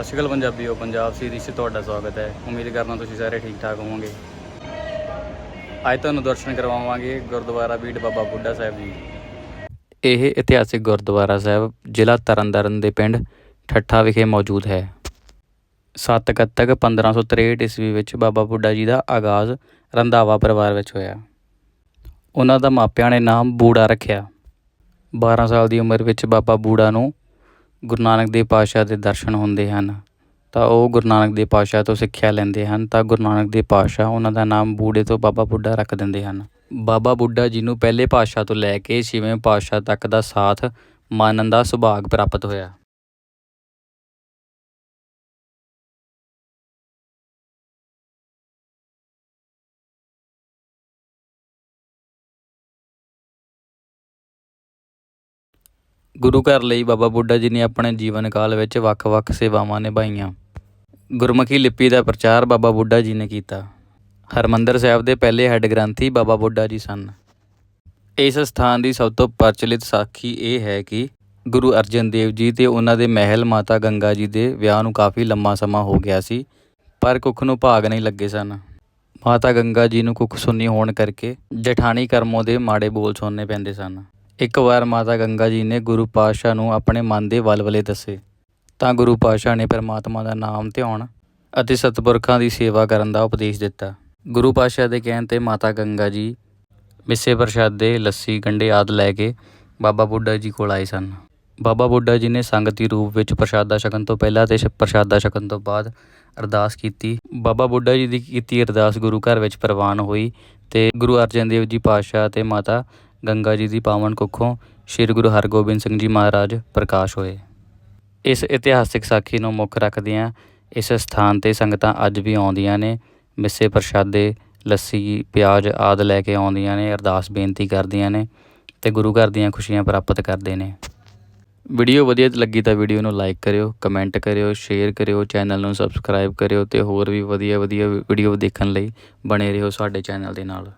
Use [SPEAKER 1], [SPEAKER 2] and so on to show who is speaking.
[SPEAKER 1] ਸਤਿ ਸ਼੍ਰੀ ਅਕਾਲ ਪੰਜਾਬੀਓ, ਪੰਜਾਬ ਸੀਰੀਜ਼ 'ਚ ਤੁਹਾਡਾ ਸਵਾਗਤ ਹੈ। ਉਮੀਦ ਕਰਦਾ ਤੁਸੀਂ ਸਾਰੇ ਠੀਕ ਠਾਕ ਹੋਵੋਗੇ। ਅੱਜ ਤੁਹਾਨੂੰ ਦਰਸ਼ਨ ਕਰਵਾਵਾਂਗੇ ਗੁਰਦੁਆਰਾ ਬੀੜ ਬਾਬਾ ਬੁੱਢਾ ਸਾਹਿਬ ਜੀ। ਇਹ ਇਤਿਹਾਸਿਕ ਗੁਰਦੁਆਰਾ ਸਾਹਿਬ, ਜ਼ਿਲ੍ਹਾ ਤਰਨਤਾਰਨ ਦੇ ਪਿੰਡ ਠੱਠਾ ਵਿਖੇ ਮੌਜੂਦ ਹੈ। 7 ਕੱਤਕ 1563 ਈਸਵੀ ਵਿੱਚ ਬਾਬਾ ਬੁੱਢਾ ਜੀ ਦਾ ਆਗਾਜ਼ ਰੰਧਾਵਾ ਪਰਿਵਾਰ ਵਿੱਚ ਹੋਇਆ। ਉਹਨਾਂ ਦਾ ਮਾਪਿਆਂ ਨੇ ਨਾਮ ਬੂੜਾ ਰੱਖਿਆ। 12 ਸਾਲ ਦੀ ਉਮਰ ਵਿੱਚ ਬਾਬਾ ਬੂੜਾ ਨੂੰ ਗੁਰੂ ਨਾਨਕ ਦੇਵ ਪਾਤਸ਼ਾਹ ਦੇ ਦਰਸ਼ਨ ਹੁੰਦੇ ਹਨ, ਤਾਂ ਉਹ ਗੁਰੂ ਨਾਨਕ ਦੇਵ ਪਾਤਸ਼ਾਹ ਤੋਂ ਸਿੱਖਿਆ ਲੈਂਦੇ ਹਨ, ਤਾਂ ਗੁਰੂ ਨਾਨਕ ਦੇਵ ਪਾਤਸ਼ਾਹ ਉਹਨਾਂ ਦਾ ਨਾਮ ਬੂੜੇ ਤੋਂ ਬਾਬਾ ਬੁੱਢਾ ਰੱਖ ਦਿੰਦੇ ਹਨ। ਬਾਬਾ ਬੁੱਢਾ ਜੀ ਨੂੰ ਪਹਿਲੇ ਪਾਤਸ਼ਾਹ ਤੋਂ ਲੈ ਕੇ ਛੇਵੇਂ ਪਾਤਸ਼ਾਹ ਤੱਕ ਦਾ ਸਾਥ ਮਾਨਣ ਦਾ ਸੁਭਾਗ ਪ੍ਰਾਪਤ ਹੋਇਆ। ਗੁਰੂ ਘਰ ਲਈ ਬਾਬਾ ਬੁੱਢਾ ਜੀ ਨੇ ਆਪਣੇ ਜੀਵਨ ਕਾਲ ਵਿੱਚ ਵੱਖ-ਵੱਖ ਸੇਵਾਵਾਂ ਨਿਭਾਈਆਂ। ਗੁਰਮੁਖੀ ਲਿਪੀ ਦਾ ਪ੍ਰਚਾਰ ਬਾਬਾ ਬੁੱਢਾ ਜੀ ਨੇ ਕੀਤਾ। ਹਰਮੰਦਰ ਸਾਹਿਬ ਦੇ ਪਹਿਲੇ ਹੈੱਡ ਗ੍ਰੰਥੀ ਬਾਬਾ ਬੁੱਢਾ ਜੀ ਸਨ। ਇਸ ਸਥਾਨ ਦੀ ਸਭ ਤੋਂ ਪ੍ਰਚਲਿਤ ਸਾਖੀ ਇਹ ਹੈ ਕਿ ਗੁਰੂ ਅਰਜਨ ਦੇਵ ਜੀ ਤੇ ਉਹਨਾਂ ਦੇ ਮਹਿਲ ਮਾਤਾ ਗੰਗਾ ਜੀ ਦੇ ਵਿਆਹ ਨੂੰ ਕਾਫੀ ਲੰਮਾ ਸਮਾਂ ਹੋ ਗਿਆ ਸੀ, ਪਰ ਕੁੱਖ ਨੂੰ ਭਾਗ ਨਹੀਂ ਲੱਗੇ ਸਨ। ਮਾਤਾ ਗੰਗਾ ਜੀ ਨੂੰ ਕੁੱਖ ਸੁੰਨੀ ਹੋਣ ਕਰਕੇ ਜਠਾਣੀ ਕਰਮੋਂ ਦੇ ਮਾੜੇ ਬੋਲ ਸੁਣਨੇ ਪੈਂਦੇ ਸਨ। ਇੱਕ ਵਾਰ ਮਾਤਾ ਗੰਗਾ ਜੀ ਨੇ ਗੁਰੂ ਪਾਤਸ਼ਾਹ ਨੂੰ ਆਪਣੇ ਮਨ ਦੇ ਵਲਵਲੇ ਦੱਸੇ, ਤਾਂ ਗੁਰੂ ਪਾਤਸ਼ਾਹ ਨੇ ਪਰਮਾਤਮਾ ਦਾ ਨਾਮ ਧਿਆਉਣ ਅਤੇ ਸਤਪੁਰਖਾਂ ਦੀ ਸੇਵਾ ਕਰਨ ਦਾ ਉਪਦੇਸ਼ ਦਿੱਤਾ। ਗੁਰੂ ਪਾਤਸ਼ਾਹ ਦੇ ਕਹਿਣ ਤੇ ਮਾਤਾ ਗੰਗਾ ਜੀ ਮਿੱਸੇ ਪ੍ਰਸ਼ਾਦੇ, ਲੱਸੀ, ਗੰਢੇ ਆਦਿ ਲੈ ਕੇ ਬਾਬਾ ਬੁੱਢਾ ਜੀ ਕੋਲ ਆਏ ਸਨ। ਬਾਬਾ ਬੁੱਢਾ ਜੀ ਨੇ ਸੰਗਤੀ ਰੂਪ ਵਿੱਚ ਪ੍ਰਸ਼ਾਦਾ ਛਕਣ ਤੋਂ ਪਹਿਲਾਂ ਤੇ ਪ੍ਰਸ਼ਾਦਾ ਛਕਣ ਤੋਂ ਬਾਅਦ ਅਰਦਾਸ ਕੀਤੀ। ਬਾਬਾ ਬੁੱਢਾ ਜੀ ਦੀ ਕੀਤੀ ਅਰਦਾਸ ਗੁਰੂ ਘਰ ਵਿੱਚ ਪ੍ਰਵਾਨ ਹੋਈ ਤੇ ਗੁਰੂ ਅਰਜਨ ਦੇਵ ਜੀ ਪਾਤਸ਼ਾਹ ਤੇ ਮਾਤਾ ਗੰਗਾ ਜੀ ਦੀ ਪਾਵਨ ਕੁੱਖੋਂ ਸ੍ਰੀ ਗੁਰੂ ਹਰਗੋਬਿੰਦ ਸਿੰਘ ਜੀ ਮਹਾਰਾਜ ਪ੍ਰਕਾਸ਼ ਹੋਏ। ਇਸ ਇਤਿਹਾਸਿਕ ਸਾਖੀ ਨੂੰ ਮੁੱਖ ਰੱਖਦਿਆਂ ਇਸ ਸਥਾਨ ਤੇ ਸੰਗਤਾਂ ਅੱਜ ਵੀ ਆਉਂਦੀਆਂ ਨੇ। ਮਿੱਸੇ ਪ੍ਰਸ਼ਾਦੇ, ਲੱਸੀ, ਪਿਆਜ਼ ਆਦਿ ਲੈ ਕੇ ਆਉਂਦੀਆਂ ਨੇ, ਅਰਦਾਸ ਬੇਨਤੀ ਕਰਦੀਆਂ ਨੇ ਤੇ ਗੁਰੂ ਘਰ ਦੀਆਂ ਖੁਸ਼ੀਆਂ ਪ੍ਰਾਪਤ ਕਰਦੇ ਨੇ। ਵੀਡੀਓ ਵਧੀਆ ਲੱਗੀ ਤਾਂ ਵੀਡੀਓ ਨੂੰ ਲਾਈਕ ਕਰਿਓ, ਕਮੈਂਟ ਕਰਿਓ, ਸ਼ੇਅਰ ਕਰਿਓ, ਚੈਨਲ ਨੂੰ ਸਬਸਕ੍ਰਾਈਬ ਕਰਿਓ ਤੇ ਹੋਰ ਵੀ ਵਧੀਆ ਵਧੀਆ ਵੀਡੀਓ ਦੇਖਣ ਲਈ ਬਣੇ ਰਹੋ ਸਾਡੇ ਚੈਨਲ ਦੇ ਨਾਲ।